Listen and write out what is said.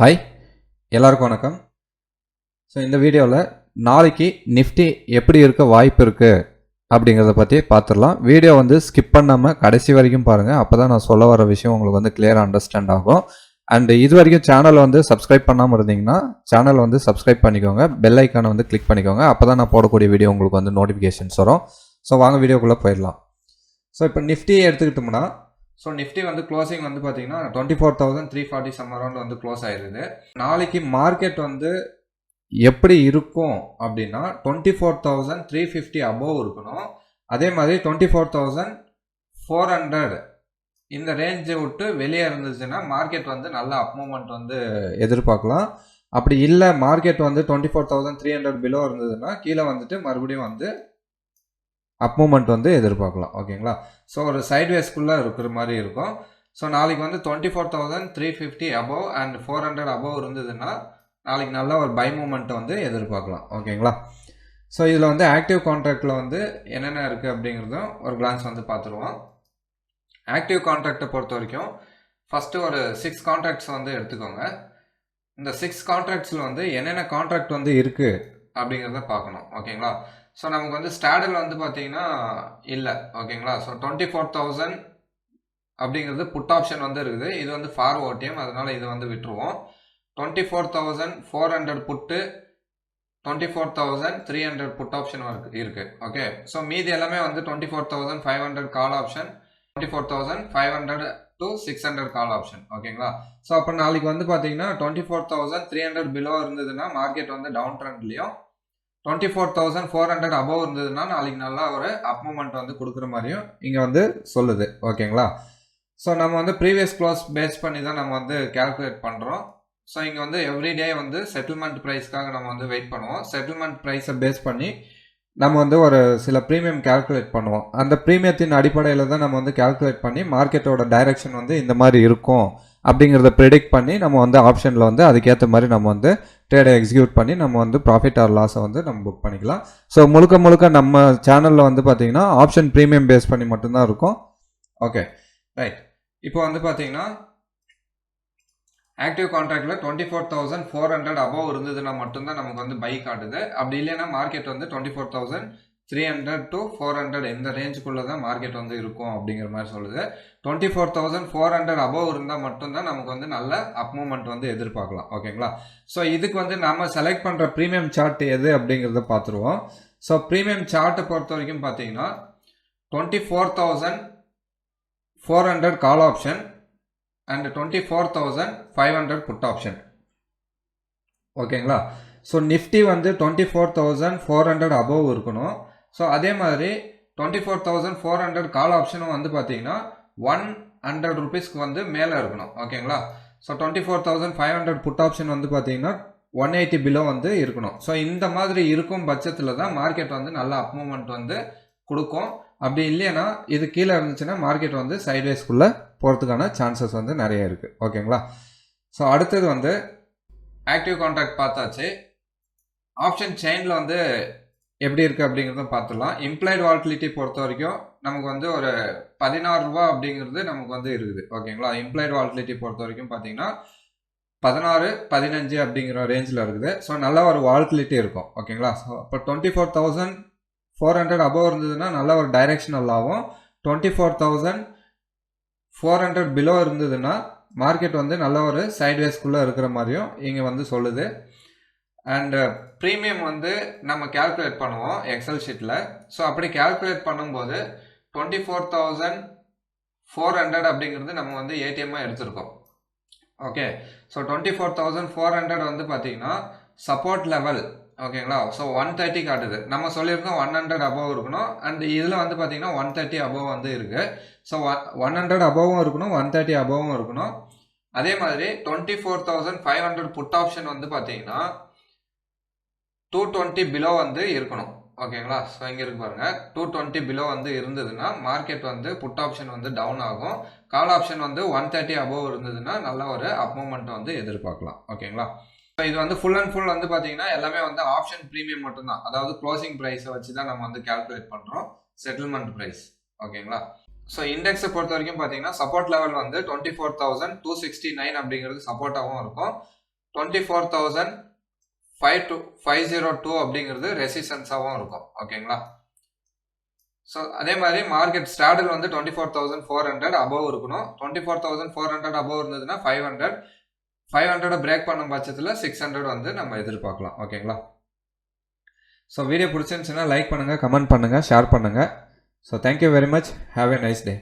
Hi எல்லாருக்கும் வணக்கம். So இந்த வீடியோவில் நாளைக்கு நிஃப்டி எப்படி இருக்க வாய்ப்பு இருக்குது அப்படிங்கிறத பற்றி பார்த்துடலாம் வீடியோ வந்து ஸ்கிப் பண்ணாமல் கடைசி வரைக்கும் பாருங்கள் அப்போ தான் நான் சொல்ல வர விஷயம் உங்களுக்கு வந்து கிளியராக அண்டர்ஸ்டாண்ட் ஆகும். அண்ட் இது வரைக்கும் சேனல் வந்து சப்ஸ்கிரைப் பண்ணாமல் இருந்தீங்கன்னா சேனல் வந்து சப்ஸ்கிரைப் பண்ணிக்கோங்க. பெல் ஐக்கானை வந்து கிளிக் பண்ணிக்கோங்க. அப்போ தான் நான் போடக்கூடிய வீடியோ உங்களுக்கு வந்து நோட்டிஃபிகேஷன்ஸ் வரும். ஸோ வாங்க வீடியோக்குள்ளே போயிடலாம். ஸோ இப்போ நிஃப்டியை எடுத்துக்கிட்டோம்னா ஸோ நிஃப்டி வந்து க்ளோசிங் வந்து பார்த்தீங்கன்னா twenty four thousand three forty some around வந்து க்ளோஸ் ஆயிருது. நாளைக்கு மார்க்கெட் வந்து எப்படி இருக்கும் அப்படின்னா twenty four thousand three fifty above இருக்கணும். அதே மாதிரி twenty four thousand four hundred இந்த ரேஞ்சை விட்டு வெளியே இருந்துச்சுன்னா மார்க்கெட் வந்து நல்ல அப்மூமெண்ட் வந்து எதிர்பார்க்கலாம். அப்படி இல்லை மார்க்கெட் வந்து twenty four thousand three hundred below இருந்ததுன்னா கீழே வந்துட்டு மறுபடியும் வந்து அப் மூமெண்ட் வந்து எதிர்பார்க்கலாம் ஓகேங்களா? ஸோ ஒரு சைட்வேஸ்க்குள்ளே இருக்கிற மாதிரி இருக்கும். ஸோ நாளைக்கு வந்து twenty four thousand three fifty above and four hundred above இருந்ததுன்னா நாளைக்கு நல்ல ஒரு பை மூமெண்ட்டை வந்து எதிர்பார்க்கலாம் ஓகேங்களா? ஸோ இதில் வந்து ஆக்டிவ் கான்ட்ராக்டில் வந்து என்னென்ன இருக்குது அப்படிங்கிறதும் ஒரு கிளான்ஸ் வந்து பார்த்துருவோம். ஆக்டிவ் கான்ட்ராக்டை பொறுத்த வரைக்கும் ஃபஸ்ட்டு ஒரு சிக்ஸ் கான்ட்ராக்ட்ஸ் வந்து எடுத்துக்கோங்க. இந்த சிக்ஸ் கான்ட்ராக்ட்ஸில் வந்து என்னென்ன கான்ட்ராக்ட் வந்து இருக்குது அப்படிங்கிறத பார்க்கணும் ஓகேங்களா? ஸோ நமக்கு வந்து ஸ்டாடில் வந்து பார்த்தீங்கன்னா இல்லை ஓகேங்களா ஸோ டுவெண்ட்டி ஃபோர் தௌசண்ட் அப்படிங்கிறது புட் ஆப்ஷன் வந்து இருக்குது. இது வந்து ஃபார் ஓடிஎம் அதனால் இதை வந்து விட்டுருவோம். Twenty four thousand four hundred put twenty four thousand three hundred put option இருக்குது ஓகே ஸோ மீதி எல்லாமே வந்து twenty four thousand five hundred call option twenty four thousand five hundred to six hundred call option ஓகேங்களா so அப்போ நாளைக்கு வந்து பார்த்தீங்கன்னா twenty four thousand three hundred below இருந்ததுன்னா மார்க்கெட் வந்து down ட்ரெண்ட்லேயும் twenty four thousand four hundred above இருந்ததுன்னா நாளைக்கு நல்லா ஒரு அப் மூமெண்ட் வந்து கொடுக்குற மாதிரியும் இங்கே வந்து சொல்லுது. ஓகேங்களா ஸோ நம்ம வந்து ப்ரீவியஸ் க்ளோஸ் பேஸ் பண்ணி தான் நம்ம வந்து கேல்குலேட் பண்ணுறோம் ஸோ இங்கே வந்து எவ்ரிடே வந்து செட்டில்மெண்ட் ப்ரைஸ்க்காக நம்ம வந்து வெயிட் பண்ணுவோம். செட்டில்மெண்ட் ப்ரைஸை பேஸ் பண்ணி நம்ம வந்து ஒரு சில ப்ரீமியம் கேல்குலேட் பண்ணுவோம். அந்த ப்ரீமியத்தின் அடிப்படையில் தான் நம்ம வந்து கேல்குலேட் பண்ணி மார்க்கெட்டோட டைரக்ஷன் வந்து இந்த மாதிரி இருக்கும் அப்படிங்கிறத ப்ரிடிக்ட் பண்ணி நம்ம வந்து ஆப்ஷனில் வந்து அதுக்கேற்ற மாதிரி நம்ம வந்து ட்ரேடை எக்ஸிக்யூட் பண்ணி நம்ம வந்து ப்ராஃபிட் ஆர் லாஸை வந்து நம்ம புக் பண்ணிக்கலாம். ஸோ முழுக்க முழுக்க நம்ம சேனலில் வந்து பார்த்தீங்கன்னா ஆப்ஷன் ப்ரீமியம் பேஸ் பண்ணி மட்டும்தான் இருக்கும். ஓகே ரைட் இப்போ வந்து பார்த்தீங்கன்னா active கான்ட்ராக்டில் twenty four thousand four hundred above இருந்ததுன்னா மட்டும்தான் நமக்கு வந்து பை காட்டுது. அப்படி இல்லைன்னா மார்க்கெட் வந்து twenty four thousand three hundred to four hundred இந்த ரேஞ்சுக்குள்ளே தான் மார்க்கெட் வந்து இருக்கும் அப்படிங்கிற மாதிரி சொல்லுது. Twenty four thousand four hundred above இருந்தால் மட்டும்தான் நமக்கு வந்து நல்ல அப் மூமெண்ட் வந்து எதிர்பார்க்கலாம். ஓகேங்களா? ஸோ இதுக்கு வந்து நம்ம செலக்ட் பண்ணுற ப்ரீமியம் சார்ட் எது அப்படிங்கிறத பார்த்துருவோம். ஸோ ப்ரீமியம் சார்ட்டை பொறுத்த வரைக்கும் பார்த்தீங்கன்னா twenty four thousand four hundred call option and twenty four thousand five hundred put option ஓகேங்களா ஸோ நிஃப்டி வந்து twenty four thousand four hundred above இருக்கணும். ஸோ அதே மாதிரி twenty four thousand four hundred call ஆப்ஷனும் வந்து பார்த்தீங்கன்னா ஒன் ஹண்ட்ரட் ருபீஸ்க்கு வந்து மேலே இருக்கணும். ஓகேங்களா so twenty four thousand five hundred put option வந்து பார்த்தீங்கன்னா ஒன் எயிட்டி பிலோ வந்து இருக்கணும். ஸோ இந்த மாதிரி இருக்கும் பட்சத்தில் தான் மார்க்கெட் வந்து நல்ல அப்மூவ்மெண்ட் வந்து கொடுக்கும். அப்படி இல்லைன்னா இது கீழே இருந்துச்சுன்னா மார்க்கெட் வந்து சைட்வேஸ்க்குள்ளே போகிறதுக்கான சான்சஸ் வந்து நிறைய இருக்குது ஓகேங்களா ஸோ அடுத்தது வந்து ஆக்டிவ் கான்ட்ராக்ட் பார்த்தாச்சு. ஆப்ஷன் செயினில் வந்து எப்படி இருக்குது அப்படிங்கிறத பார்த்துடலாம். இம்ப்ளாய்டு வால்டிலிட்டி பொறுத்த வரைக்கும் நமக்கு வந்து ஒரு பதினாறு ரூபா அப்படிங்கிறது நமக்கு வந்து இருக்குது. ஓகேங்களா இம்ப்ளாய்டு வால்டிலிட்டி பொறுத்த வரைக்கும் பார்த்தீங்கன்னா பதினாறு பதினஞ்சு அப்படிங்கிற ரேஞ்சில் இருக்குது. ஸோ நல்ல ஒரு வால்டிலிட்டி இருக்கும். ஓகேங்களா ஸோ இப்போ twenty four thousand four hundred above இருந்ததுன்னா நல்ல ஒரு டைரெக்ஷனல்லாகவும் twenty four thousand four hundred below இருந்ததுன்னா மார்க்கெட் வந்து நல்ல ஒரு சைட்வேஸ்க்குள்ளே இருக்கிற மாதிரியும் இங்கே வந்து சொல்லுது. அண்டு ப்ரீமியம் uh, வந்து நம்ம கேல்குலேட் பண்ணுவோம் எக்ஸல் ஷீட்டில் ஸோ அப்படி கேல்குலேட் பண்ணும்போது twenty four thousand four hundred அப்படிங்கிறது நம்ம வந்து ஏடிஎம்மாக எடுத்திருக்கோம். Okay so twenty four thousand four hundred வந்து பார்த்திங்கன்னா சப்போர்ட் லெவல் ஓகேங்களா? ஸோ ஒன் தேர்ட்டி காட்டுது. நம்ம சொல்லியிருக்கோம் ஒன் ஹண்ட்ரட் அபவ் இருக்கணும். அண்ட் இதில் வந்து பார்த்தீங்கன்னா ஒன் தேர்ட்டி அபவ் வந்து இருக்குது ஸோ ஒன் ஹண்ட்ரட் அபவும் இருக்கணும் ஒன் தேர்ட்டி அபவும் இருக்கணும். அதே மாதிரி twenty four thousand five hundred put option வந்து பார்த்தீங்கன்னா டூ டுவெண்ட்டி பிலோ வந்து இருக்கணும். ஓகேங்களா? ஸோ இங்கே இருக்கு பாருங்கள் டூ டுவெண்ட்டி பிலோ வந்து இருந்ததுன்னா மார்க்கெட் வந்து புட் ஆப்ஷன் வந்து டவுன் ஆகும். கால் ஆப்ஷன் வந்து ஒன் தேர்ட்டி அபவ் இருந்ததுன்னா நல்ல ஒரு அப் மூமெண்ட் வந்து எதிர்பார்க்கலாம். ஓகேங்களா? இது வந்து ஃபுல் அண்ட் ஃபுல் வந்து பார்த்தீங்கன்னா எல்லாமே வந்து ஆப்ஷன் ப்ரீமியம் மட்டும்தான். அதாவது க்ளோசிங் ப்ரைஸை வச்சு தான் நம்ம வந்து கால்குலேட் பண்ணுறோம் செட்டில்மெண்ட் ப்ரைஸ் ஓகேங்களா? ஸோ இண்டெக்ஸை பொறுத்த வரைக்கும் பார்த்தீங்கன்னா சப்போர்ட் லெவல் வந்து twenty four thousand two sixty nine அப்படிங்கிறது சப்போர்ட்டாகவும் இருக்கும். Twenty four thousand five two five zero two அப்படிங்கிறது ரெசிஸ்டன்ஸாகவும் இருக்கும். ஓகேங்களா? ஸோ அதே மாதிரி மார்க்கெட் ஸ்டாடில் வந்து twenty four thousand four hundred above இருக்கணும். Twenty four thousand four hundred above இருந்ததுன்னா five hundred five hundred break பண்ணும் பட்சத்தில் சிக்ஸ் ஹண்ட்ரட் வந்து நம்ம எதிர்பார்க்கலாம். ஓகேங்களா ஸோ வீடியோ பிடிச்சிருந்துச்சுன்னா லைக் பண்ணுங்கள் கமெண்ட் பண்ணுங்கள் ஷேர் பண்ணுங்கள் so thank you very much have a nice day